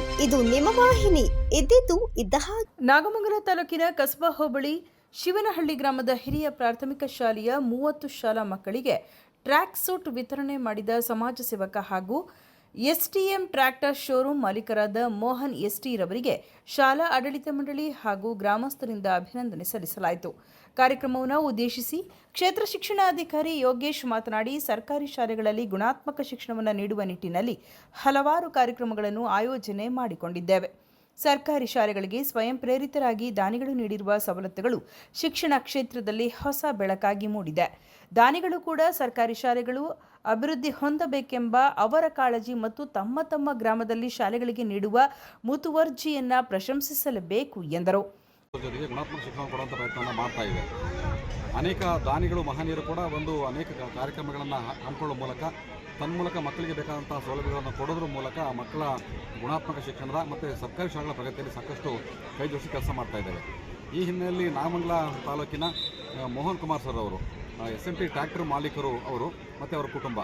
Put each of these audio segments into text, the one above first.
ಹಿಮವಾಹಿನಿ ಇದ್ದಿದ್ದು ಇದ್ದ ನಾಗಮಂಗಲ ತಾಲೂಕಿನ ಕಸ್ಬಾ ಹೋಬಳಿ ಶಿವನಹಳ್ಳಿ ಗ್ರಾಮದ ಹಿರಿಯ ಪ್ರಾಥಮಿಕ ಶಾಲೆಯ ಮೂವತ್ತು ಶಾಲಾ ಮಕ್ಕಳಿಗೆ ಟ್ರ್ಯಾಕ್ ಸೂಟ್ ವಿತರಣೆ ಮಾಡಿದ ಸಮಾಜ ಸೇವಕ ಹಾಗೂ ಎಸ್ಟಿಎಂ ಟ್ರ್ಯಾಕ್ಟರ್ ಶೋರೂಮ್ ಮಾಲೀಕರಾದ ಮೋಹನ್ ಎಸ್ಟಿ ರವರಿಗೆ ಶಾಲಾ ಆಡಳಿತ ಮಂಡಳಿ ಹಾಗೂ ಗ್ರಾಮಸ್ಥರಿಂದ ಅಭಿನಂದನೆ ಸಲ್ಲಿಸಲಾಯಿತು. ಕಾರ್ಯಕ್ರಮವನ್ನು ಉದ್ದೇಶಿಸಿ ಕ್ಷೇತ್ರ ಶಿಕ್ಷಣಾಧಿಕಾರಿ ಯೋಗೇಶ್ ಮಾತನಾಡಿ, ಸರ್ಕಾರಿ ಶಾಲೆಗಳಲ್ಲಿ ಗುಣಾತ್ಮಕ ಶಿಕ್ಷಣವನ್ನು ನೀಡುವ ನಿಟ್ಟಿನಲ್ಲಿ ಹಲವಾರು ಕಾರ್ಯಕ್ರಮಗಳನ್ನು ಆಯೋಜನೆ ಮಾಡಿಕೊಂಡಿದ್ದೇವೆ. ಸರ್ಕಾರಿ ಶಾಲೆಗಳಿಗೆ ಸ್ವಯಂ ಪ್ರೇರಿತರಾಗಿ ದಾನಿಗಳು ನೀಡಿರುವ ಸವಲತ್ತುಗಳು ಶಿಕ್ಷಣ ಕ್ಷೇತ್ರದಲ್ಲಿ ಹೊಸ ಬೆಳಕಾಗಿ ಮೂಡಿದೆ. ದಾನಿಗಳು ಕೂಡ ಸರ್ಕಾರಿ ಶಾಲೆಗಳು ಅಭಿವೃದ್ಧಿ ಹೊಂದಬೇಕೆಂಬ ಅವರ ಕಾಳಜಿ ಮತ್ತು ತಮ್ಮ ತಮ್ಮ ಗ್ರಾಮದಲ್ಲಿ ಶಾಲೆಗಳಿಗೆ ನೀಡುವ ಮುತುವರ್ಜಿಯನ್ನು ಪ್ರಶಂಸಿಸಲೇಬೇಕು ಎಂದರು. ಜೊತೆಗೆ ಗುಣಾತ್ಮಕ ಶಿಕ್ಷಣ ಕೊಡುವಂಥ ಪ್ರಯತ್ನವನ್ನು ಮಾಡ್ತಾ ಇದೆ. ಅನೇಕ ದಾನಿಗಳು ಮಹನೀಯರು ಕೂಡ ಒಂದು ಅನೇಕ ಕಾರ್ಯಕ್ರಮಗಳನ್ನು ಹಮ್ಮಿಕೊಳ್ಳುವ ಮೂಲಕ ತನ್ಮೂಲಕ ಮಕ್ಕಳಿಗೆ ಬೇಕಾದಂಥ ಸೌಲಭ್ಯಗಳನ್ನು ಕೊಡೋದ್ರ ಮೂಲಕ ಮಕ್ಕಳ ಗುಣಾತ್ಮಕ ಶಿಕ್ಷಣದ ಮತ್ತು ಸರ್ಕಾರಿ ಶಾಲೆಗಳ ಪ್ರಗತಿಯಲ್ಲಿ ಸಾಕಷ್ಟು ಕೈ ಜೋಡಿಸಿ ಕೆಲಸ ಮಾಡ್ತಾ ಇದ್ದೇವೆ. ಈ ಹಿನ್ನೆಲೆಯಲ್ಲಿ ನಾಗಮಂಗಲ ತಾಲೂಕಿನ ಮೋಹನ್ ಕುಮಾರ್ ಸರ್ ಅವರು ಎಸ್ ಎಂ ಟಿ ಟ್ರ್ಯಾಕ್ಟರ್ ಮಾಲೀಕರು ಅವರು ಮತ್ತು ಅವರ ಕುಟುಂಬ.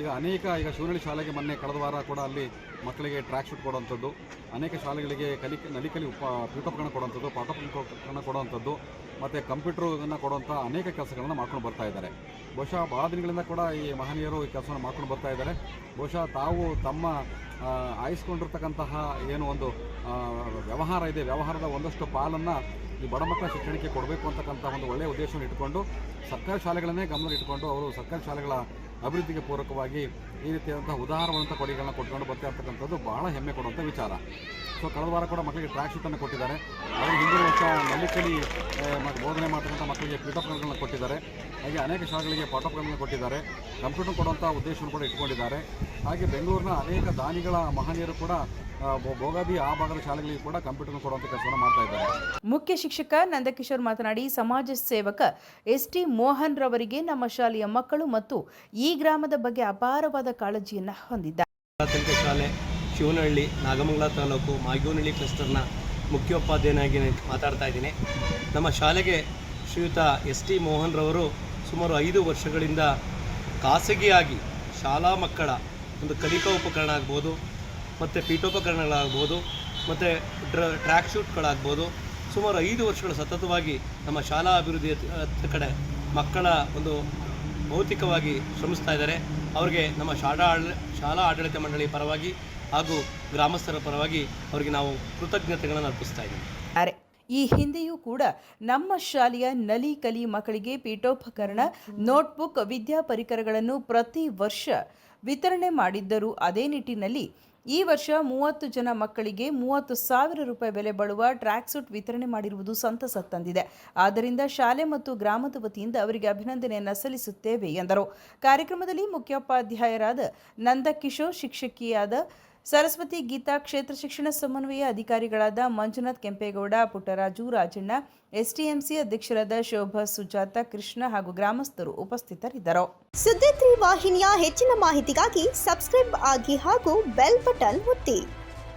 ಈಗ ಅನೇಕ, ಈಗ ಶಿವನಹಳ್ಳಿ ಶಾಲೆಗೆ ಮೊನ್ನೆ ಕಳೆದ ವಾರ ಕೂಡ ಅಲ್ಲಿ ಮಕ್ಕಳಿಗೆ ಟ್ರ್ಯಾಕ್ ಶೂಟ್ ಕೊಡುವಂಥದ್ದು, ಅನೇಕ ಶಾಲೆಗಳಿಗೆ ಕಲಿ, ನಲಿಕಲಿ ಉಪ, ಪೀಠೋಪಕರಣ ಕೊಡುವಂಥದ್ದು, ಪಾಠೋಪಕರಣ ಕೊಡುವಂಥದ್ದು, ಮತ್ತು ಕಂಪ್ಯೂಟರ್ನ ಕೊಡುವಂಥ ಅನೇಕ ಕೆಲಸಗಳನ್ನು ಮಾಡ್ಕೊಂಡು ಬರ್ತಾ ಇದ್ದಾರೆ. ಬಹುಶಃ ಭಾಳ ದಿನಗಳಿಂದ ಕೂಡ ಈ ಮಹನೀಯರು ಈ ಕೆಲಸವನ್ನು ಮಾಡ್ಕೊಂಡು ಬರ್ತಾ ಇದ್ದಾರೆ. ಬಹುಶಃ ತಾವು ತಮ್ಮ ಆಯಿಸ್ಕೊಂಡಿರ್ತಕ್ಕಂತಹ ಏನು ಒಂದು ವ್ಯವಹಾರ ಇದೆ, ವ್ಯವಹಾರದ ಒಂದಷ್ಟು ಪಾಲನ್ನು ಈ ಬಡ ಮಕ್ಕಳ ಶಿಕ್ಷಣಕ್ಕೆ ಕೊಡಬೇಕು ಅಂತಕ್ಕಂಥ ಒಂದು ಒಳ್ಳೆಯ ಉದ್ದೇಶವನ್ನು ಇಟ್ಟುಕೊಂಡು ಸರ್ಕಾರಿ ಶಾಲೆಗಳನ್ನೇ ಗಮನ ಇಟ್ಟುಕೊಂಡು ಅವರು ಸರ್ಕಾರಿ ಶಾಲೆಗಳ ಅಭಿವೃದ್ಧಿಗೆ ಪೂರಕವಾಗಿ ಈ ರೀತಿಯಾದಂಥ ಉದಾರವಾದಂಥ ಕೊಡುಗೆಗಳನ್ನ ಕೊಟ್ಕೊಂಡು ಬರ್ತಾ ಇರ್ತಕ್ಕಂಥದ್ದು ಬಹಳ ಹೆಮ್ಮೆ ಕೊಡುವಂಥ ವಿಚಾರ. ಸೊ ಕಳೆದ ವಾರ ಕೂಡ ಮಕ್ಕಳಿಗೆ ಟ್ರ್ಯಾಕ್ ಶೀಟನ್ನು ಕೊಟ್ಟಿದ್ದಾರೆ. ಅವರು ಹಿಂದಿನ ವರ್ಷ ನಲ್ಲಿಕಲಿ ಮತ್ತು ಬೋಧನೆ ಮಾಡ್ತಕ್ಕಂಥ ಮಕ್ಕಳಿಗೆ ಪೀಠೋಪಕರಣಗಳನ್ನ ಕೊಟ್ಟಿದ್ದಾರೆ. ಹಾಗೆ ಅನೇಕ ಶಾಲೆಗಳಿಗೆ ಪಾಠೋಪಕರಣಗಳನ್ನು ಕೊಟ್ಟಿದ್ದಾರೆ. ಕಂಪ್ಯೂಟರ್ ಕೊಡುವಂಥ ಉದ್ದೇಶವನ್ನು ಕೂಡ ಇಟ್ಕೊಂಡಿದ್ದಾರೆ ಹಾಗೆ ಬೆಂಗಳೂರಿನ ಅನೇಕ ದಾನಿಗಳ ಮಹನೀಯರು ಕೂಡ ಭೋಗಾದಿ ಆ ಭಾಗದ ಶಾಲೆಗಳಿಗೆ ಕೂಡ ಕಂಪ್ಯೂಟರ್ ಕೊಡುವಂಥ ಕೆಲಸವನ್ನು ಮಾಡ್ತಾ ಇದ್ದಾರೆ. ಮುಖ್ಯ ಶಿಕ್ಷಕ ನಂದಕಿಶೋರ್ ಮಾತನಾಡಿ, ಸಮಾಜ ಸೇವಕ ಎಸ್ ಟಿ ಮೋಹನ್ ರವರಿಗೆ ನಮ್ಮ ಶಾಲೆಯ ಮಕ್ಕಳು ಮತ್ತು ಈ ಗ್ರಾಮದ ಬಗ್ಗೆ ಅಪಾರವಾದ ಕಾಳಜಿಯನ್ನ ಹೊಂದಿದ್ದಾರೆ. ಪ್ರಾಥಮಿಕ ಶಾಲೆ ಶಿವನಹಳ್ಳಿ, ನಾಗಮಂಗಲ ತಾಲೂಕು ಮಾಗೂನಹಳ್ಳಿ ಕ್ಲಸ್ಟರ್ನ ಮುಖ್ಯೋಪಾಧ್ಯಾಯನಾಗಿ ಮಾತಾಡ್ತಾ ಇದ್ದೀನಿ. ನಮ್ಮ ಶಾಲೆಗೆ ಶ್ರೀಯುತ ಎಸ್ ಟಿ ಮೋಹನ್ ರವರು ಸುಮಾರು ಐದು ವರ್ಷಗಳಿಂದ ಖಾಸಗಿಯಾಗಿ ಶಾಲಾ ಮಕ್ಕಳ ಒಂದು ಕಲಿಕಾ ಉಪಕರಣ ಆಗ್ಬೋದು, ಮತ್ತು ಪೀಠೋಪಕರಣಗಳಾಗ್ಬೋದು, ಮತ್ತು ಡ್ರ ಟ್ರ್ಯಾಕ್ ಶೂಟ್ಗಳಾಗ್ಬೋದು, ಸುಮಾರು ಐದು ವರ್ಷಗಳು ಸತತವಾಗಿ ನಮ್ಮ ಶಾಲಾ ಅಭಿವೃದ್ಧಿಯ ಕಡೆ ಮಕ್ಕಳ ಒಂದು ಭೌತಿಕವಾಗಿ ಶ್ರಮಿಸ್ತಾ ಇದ್ದಾರೆ. ಅವರಿಗೆ ನಮ್ಮ ಶಾಲಾ ಶಾಲಾ ಆಡಳಿತ ಮಂಡಳಿ ಪರವಾಗಿ ಹಾಗೂ ಗ್ರಾಮಸ್ಥರ ಪರವಾಗಿ ಅವರಿಗೆ ನಾವು ಕೃತಜ್ಞತೆಗಳನ್ನು ಅರ್ಪಿಸ್ತಾ ಇದ್ದೀವಿ. ಅರೆ, ಈ ಹಿಂದೆಯೂ ಕೂಡ ನಮ್ಮ ಶಾಲೆಯ ನಲಿ ಕಲಿ ಮಕ್ಕಳಿಗೆ ಪೀಠೋಪಕರಣ, ನೋಟ್ಬುಕ್ ವಿದ್ಯಾ ಪರಿಕರಗಳನ್ನು ಪ್ರತಿ ವರ್ಷ ವಿತರಣೆ ಮಾಡಿದ್ದರೂ ಅದೇ ನಿಟ್ಟಿನಲ್ಲಿ ಈ ವರ್ಷ ಮೂವತ್ತು ಜನ ಮಕ್ಕಳಿಗೆ ಮೂವತ್ತು ಸಾವಿರ ರೂಪಾಯಿ ಬೆಲೆ ಬಾಳುವ ಟ್ರ್ಯಾಕ್ ಸೂಟ್ ವಿತರಣೆ ಮಾಡಿರುವುದು ಸಂತಸ ತಂದಿದೆ. ಆದ್ದರಿಂದ ಶಾಲೆ ಮತ್ತು ಗ್ರಾಮದ ವತಿಯಿಂದ ಅವರಿಗೆ ಅಭಿನಂದನೆಯನ್ನು ಸಲ್ಲಿಸುತ್ತೇವೆ ಎಂದರು. ಕಾರ್ಯಕ್ರಮದಲ್ಲಿ ಮುಖ್ಯೋಪಾಧ್ಯಾಯರಾದ ನಂದಕಿಶೋರ್, ಶಿಕ್ಷಕಿಯಾದ ಸರಸ್ವತಿ ಗೀತಾ ಕ್ಷೇತ್ರ ಶಿಕ್ಷಣ ಸಮನ್ವಯ ಅಧಿಕಾರಿಗಳಾದ ಮಂಜುನಾಥ್ ಕೆಂಪೇಗೌಡ, ಪುಟ್ಟರಾಜು ರಾಜಣ್ಣ ಎಸ್ಟಿಎಂಸಿ ಅಧ್ಯಕ್ಷರಾದ ಶೋಭಾ ಸುಜಾತ ಕೃಷ್ಣ ಹಾಗೂ ಗ್ರಾಮಸ್ಥರು ಉಪಸ್ಥಿತರಿದ್ದರು. ಸುದ್ದಿ ವಾಹಿನಿಯ ಹೆಚ್ಚಿನ ಮಾಹಿತಿಗಾಗಿ ಸಬ್ಸ್ಕ್ರೈಬ್ ಆಗಿ ಹಾಗೂ ಬೆಲ್ ಬಟನ್ ಒತ್ತಿ.